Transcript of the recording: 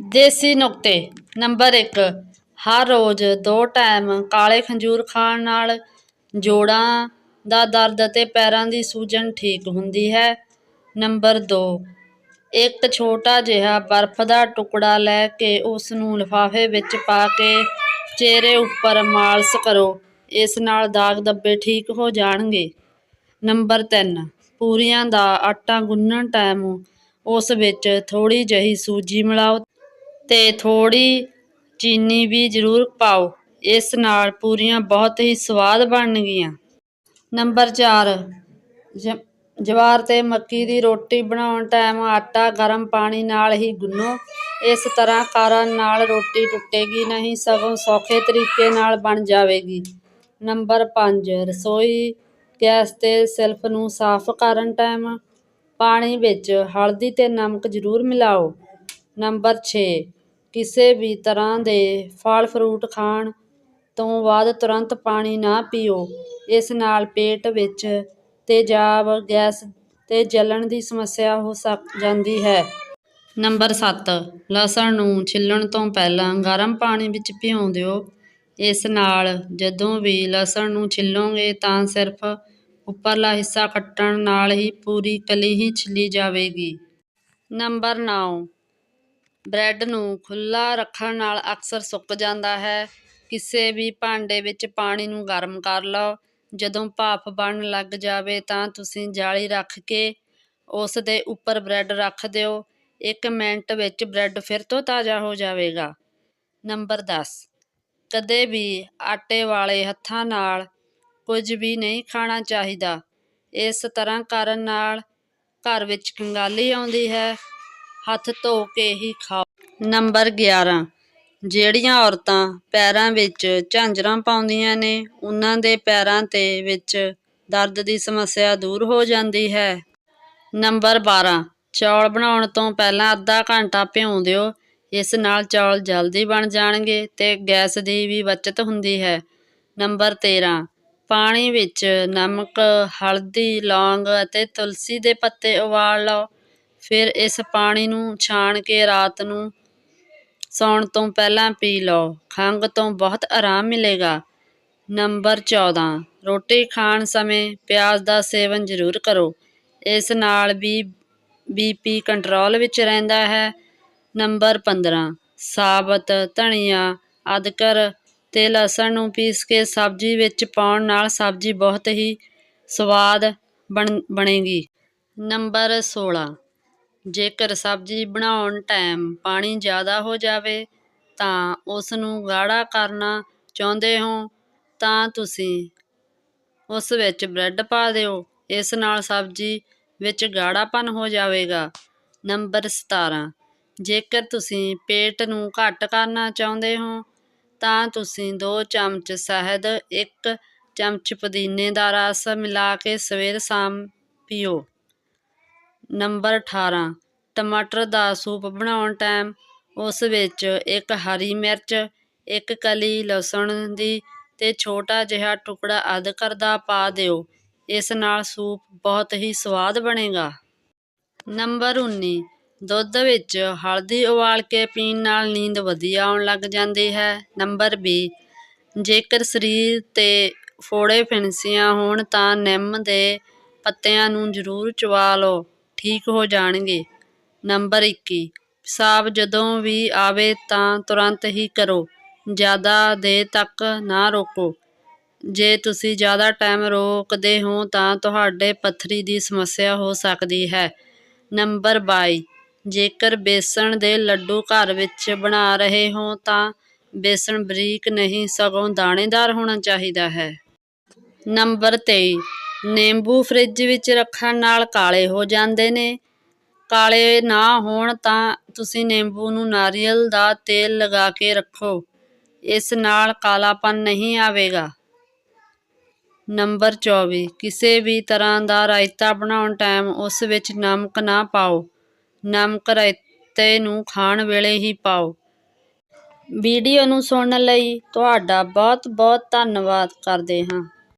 ਦੇਸੀ ਨੁਕਤੇ। ਨੰਬਰ 1 ਹਰ ਰੋਜ਼ ਦੋ ਟਾਈਮ ਕਾਲੇ ਖੰਜੂਰ ਖਾਣ ਨਾਲ ਜੋੜਾਂ ਦਾ ਦਰਦ ਅਤੇ ਪੈਰਾਂ ਦੀ ਸੂਜਨ ਠੀਕ ਹੁੰਦੀ ਹੈ। ਨੰਬਰ 2 ਇੱਕ ਛੋਟਾ ਜਿਹਾ ਬਰਫ਼ ਦਾ ਟੁਕੜਾ ਲੈ ਕੇ ਉਸ ਨੂੰ ਲਿਫਾਫੇ ਵਿੱਚ ਪਾ ਕੇ ਚਿਹਰੇ ਉੱਪਰ ਮਾਲਸ਼ ਕਰੋ। ਇਸ ਨਾਲ ਦਾਗ ਦੱਬੇ ਠੀਕ ਹੋ ਜਾਣਗੇ। ਨੰਬਰ 3 ਪੂਰੀਆਂ ਦਾ ਆਟਾ ਗੁੰਨਣ ਟਾਈਮ ਉਸ ਵਿੱਚ ਥੋੜੀ ਜਿਹੀ ਸੂਜੀ ਮਿਲਾਓ ਅਤੇ ਥੋੜ੍ਹੀ ਚੀਨੀ ਵੀ ਜ਼ਰੂਰ ਪਾਓ। ਇਸ ਨਾਲ ਪੂਰੀਆਂ ਬਹੁਤ ਹੀ ਸਵਾਦ ਬਣਨਗੀਆਂ ਨੰਬਰ ਚਾਰ, ਜ, ਜਵਾਰ ਅਤੇ ਮੱਕੀ ਦੀ ਰੋਟੀ ਬਣਾਉਣ ਟਾਈਮ ਆਟਾ ਗਰਮ ਪਾਣੀ ਨਾਲ ਹੀ ਗੁੰਨੋ। ਇਸ ਤਰ੍ਹਾਂ ਕਰਨ ਨਾਲ ਰੋਟੀ ਟੁੱਟੇਗੀ ਨਹੀਂ, ਸਗੋਂ ਸੌਖੇ ਤਰੀਕੇ ਨਾਲ ਬਣ ਜਾਵੇਗੀ। ਨੰਬਰ 5 ਰਸੋਈ ਗੈਸ ਤੇ ਸਿਲਫ ਨੂੰ ਸਾਫ਼ ਕਰਨ ਟਾਈਮ ਪਾਣੀ ਵਿੱਚ ਹਲਦੀ ਤੇ ਨਮਕ ਜ਼ਰੂਰ ਮਿਲਾਓ। ਨੰਬਰ 6 ਕਿਸੇ ਵੀ ਤਰ੍ਹਾਂ ਦੇ ਫਲ ਫਰੂਟ ਖਾਣ ਤੋਂ ਬਾਅਦ ਤੁਰੰਤ ਪਾਣੀ ਨਾ ਪੀਓ। ਇਸ ਨਾਲ ਪੇਟ ਵਿੱਚ ਤੇਜ਼ਾਬ ਗੈਸ ਅਤੇ ਜਲਣ ਦੀ ਸਮੱਸਿਆ ਹੋ ਸਕ, ਜਾਂਦੀ ਹੈ। ਨੰਬਰ ਸੱਤ, ਲਸਣ ਨੂੰ ਛਿੱਲਣ ਤੋਂ ਪਹਿਲਾਂ ਗਰਮ ਪਾਣੀ ਵਿੱਚ ਭਿਓਂ ਦਿਓ। ਇਸ ਨਾਲ ਜਦੋਂ ਵੀ ਲਸਣ ਨੂੰ ਛਿੱਲੋਗੇ ਤਾਂ ਸਿਰਫ ਉੱਪਰਲਾ ਹਿੱਸਾ ਕੱਟਣ ਨਾਲ ਹੀ ਪੂਰੀ ਕਲੀ ਹੀ ਛਿੱਲੀ ਜਾਵੇਗੀ। ਨੰਬਰ 9 ਬ੍ਰੈਡ ਨੂੰ ਖੁੱਲ੍ਹਾ ਰੱਖਣ ਨਾਲ ਅਕਸਰ ਸੁੱਕ ਜਾਂਦਾ ਹੈ। ਕਿਸੇ ਵੀ ਭਾਂਡੇ ਵਿੱਚ ਪਾਣੀ ਨੂੰ ਗਰਮ ਕਰ ਲਓ। ਜਦੋਂ ਭਾਫ਼ ਬਣਨ ਲੱਗ ਜਾਵੇ ਤਾਂ ਤੁਸੀਂ ਜਾਲੀ ਰੱਖ ਕੇ ਉਸ ਦੇ ਉੱਪਰ ਬ੍ਰੈਡ ਰੱਖ ਦਿਓ। ਇੱਕ ਮਿੰਟ ਵਿੱਚ ਬ੍ਰੈਡ ਫਿਰ ਤੋਂ ਤਾਜ਼ਾ ਹੋ ਜਾਵੇਗਾ। ਨੰਬਰ 10 ਕਦੇ ਵੀ ਆਟੇ ਵਾਲੇ ਹੱਥਾਂ ਨਾਲ ਕੁਝ ਵੀ ਨਹੀਂ ਖਾਣਾ ਚਾਹੀਦਾ। ਇਸ ਤਰ੍ਹਾਂ ਕਰਨ ਨਾਲ ਘਰ ਵਿੱਚ ਕੰਗਾਲੀ ਆਉਂਦੀ ਹੈ। ਹੱਥ ਧੋ ਕੇ ਹੀ ਖਾਓ। ਨੰਬਰ 11 ਜਿਹੜੀਆਂ ਔਰਤਾਂ ਪੈਰਾਂ ਵਿੱਚ ਝਾਂਜਰਾਂ ਪਾਉਂਦੀਆਂ ਨੇ, ਉਹਨਾਂ ਦੇ ਪੈਰਾਂ ਤੇ ਵਿੱਚ ਦਰਦ ਦੀ ਸਮੱਸਿਆ ਦੂਰ ਹੋ ਜਾਂਦੀ ਹੈ। ਨੰਬਰ 12 ਚੌਲ ਬਣਾਉਣ ਤੋਂ ਪਹਿਲਾਂ ਅੱਧਾ ਘੰਟਾ ਭਿਉਂ ਦਿਓ। ਇਸ ਨਾਲ ਚੌਲ ਜਲਦੀ ਬਣ ਜਾਣਗੇ ਤੇ ਗੈਸ ਦੀ ਵੀ ਬਚਤ ਹੁੰਦੀ ਹੈ। ਨੰਬਰ 13 ਪਾਣੀ ਵਿੱਚ ਨਮਕ, ਹਲਦੀ, ਲੌਂਗ ਅਤੇ ਤੁਲਸੀ ਦੇ ਪੱਤੇ ਉਬਾਲ ਲਓ। ਫਿਰ ਇਸ ਪਾਣੀ ਨੂੰ ਛਾਣ ਕੇ ਰਾਤ ਨੂੰ ਸੌਣ ਤੋਂ ਪਹਿਲਾਂ ਪੀ ਲਓ। ਖੰਘ ਤੋਂ ਬਹੁਤ ਆਰਾਮ ਮਿਲੇਗਾ। ਨੰਬਰ 14 ਰੋਟੀ ਖਾਣ ਸਮੇਂ ਪਿਆਜ਼ ਦਾ ਸੇਵਨ ਜ਼ਰੂਰ ਕਰੋ। ਇਸ ਨਾਲ ਵੀ ਬੀਪੀ ਕੰਟਰੋਲ ਵਿੱਚ ਰਹਿੰਦਾ ਹੈ। ਨੰਬਰ 15 ਸਾਬਤ, ਧਨੀਆ, ਅਦਰਕ, ਤੇ ਲਸਣ ਨੂੰ ਪੀਸ ਕੇ ਸਬਜ਼ੀ ਵਿੱਚ ਪਾਉਣ ਨਾਲ ਸਬਜ਼ੀ ਬਹੁਤ ਹੀ ਸਵਾਦ ਬਣ, ਬਣੇਗੀ। ਨੰਬਰ 16 ਜੇਕਰ ਸਬਜ਼ੀ ਬਣਾਉਣ ਟਾਈਮ ਪਾਣੀ ਜ਼ਿਆਦਾ ਹੋ ਜਾਵੇ, ਤਾਂ ਉਸ ਨੂੰ ਗਾੜਾ ਕਰਨਾ ਚਾਹੁੰਦੇ ਹੋ, ਤਾਂ ਤੁਸੀਂ ਉਸ ਵਿੱਚ ਬ੍ਰੈਡ ਪਾ ਦਿਓ। ਇਸ ਨਾਲ ਸਬਜ਼ੀ ਵਿੱਚ ਗਾੜਾਪਨ ਹੋ ਜਾਵੇਗਾ। ਨੰਬਰ 17 ਜੇਕਰ ਤੁਸੀਂ ਪੇਟ ਨੂੰ ਘੱਟ ਕਰਨਾ ਚਾਹੁੰਦੇ ਹੋ, ਤਾਂ ਤੁਸੀਂ 2 ਚਮਚ ਸ਼ਹਿਦ 1 ਚਮਚ ਪੁਦੀਨੇ ਦਾ ਰਸ ਮਿਲਾ ਕੇ ਸਵੇਰ ਸ਼ਾਮ ਪੀਓ। ਨੰਬਰ 18 ਟਮਾਟਰ ਦਾ ਸੂਪ ਬਣਾਉਣ ਟਾਈਮ ਉਸ ਵਿੱਚ ਇੱਕ ਹਰੀ ਮਿਰਚ, ਇੱਕ ਕਲੀ ਲਸਣ ਦੀ ਅਤੇ ਛੋਟਾ ਜਿਹਾ ਟੁਕੜਾ ਅਦਰਕ ਦਾ ਪਾ ਦਿਓ। ਇਸ ਨਾਲ ਸੂਪ ਬਹੁਤ ਹੀ ਸਵਾਦ ਬਣੇਗਾ। ਨੰਬਰ 19 ਦੁੱਧ ਵਿੱਚ ਹਲਦੀ ਉਬਾਲ ਕੇ ਪੀਣ ਨਾਲ ਨੀਂਦ ਵਧੀਆ ਆਉਣ ਲੱਗ ਜਾਂਦੀ ਹੈ। ਨੰਬਰ ਵੀਹ, ਜੇਕਰ ਸਰੀਰ ਤੇ ਫੋੜੇ ਫਿਣਸੀਆਂ ਹੋਣ ਤਾਂ ਨਿੰਮ ਦੇ ਪੱਤਿਆਂ ਨੂੰ ਜ਼ਰੂਰ ਚਬਾ ਲਓ। ਠੀਕ ਹੋ ਜਾਣਗੇ। ਨੰਬਰ 21 ਪਿਸ਼ਾਬ ਜਦੋਂ ਵੀ ਆਵੇ ਤਾਂ ਤੁਰੰਤ ਹੀ ਕਰੋ। ਜ਼ਿਆਦਾ ਦੇਰ ਤੱਕ ਨਾ ਰੋਕੋ। ਜੇ ਤੁਸੀਂ ਜ਼ਿਆਦਾ ਟਾਈਮ ਰੋਕਦੇ ਹੋ ਤਾਂ ਤੁਹਾਡੇ ਪੱਥਰੀ ਦੀ ਸਮੱਸਿਆ ਹੋ ਸਕਦੀ ਹੈ। ਨੰਬਰ 22 ਜੇਕਰ ਬੇਸਣ ਦੇ ਲੱਡੂ ਘਰ ਵਿੱਚ ਬਣਾ ਰਹੇ ਹੋ ਤਾਂ ਬੇਸਣ ਬਰੀਕ ਨਹੀਂ, ਸਗੋਂ ਦਾਣੇਦਾਰ ਹੋਣਾ ਚਾਹੀਦਾ ਹੈ। ਨੰਬਰ 23 ਨਿੰਬੂ ਫ੍ਰਿਜ ਵਿੱਚ ਰੱਖਣ ਨਾਲ ਕਾਲੇ ਹੋ ਜਾਂਦੇ ਨੇ। ਕਾਲੇ ਨਾ ਹੋਣ ਤਾਂ ਤੁਸੀਂ ਨਿੰਬੂ ਨੂੰ ਨਾਰੀਅਲ ਦਾ ਤੇਲ ਲਗਾ ਕੇ ਰੱਖੋ। ਇਸ ਨਾਲ ਕਾਲਾਪਨ ਨਹੀਂ ਆਵੇਗਾ। ਨੰਬਰ 24 ਕਿਸੇ ਵੀ ਤਰ੍ਹਾਂ ਦਾ ਰਾਇਤਾ ਬਣਾਉਣ ਟਾਈਮ ਉਸ ਵਿੱਚ ਨਮਕ ਨਾ ਪਾਓ। ਨਮਕ ਰਾਇਤੇ ਨੂੰ ਖਾਣ ਵੇਲੇ ਹੀ ਪਾਓ। ਵੀਡੀਓ ਨੂੰ ਸੁਣਨ ਲਈ ਤੁਹਾਡਾ ਬਹੁਤ ਬਹੁਤ ਧੰਨਵਾਦ ਕਰਦੇ ਹਾਂ।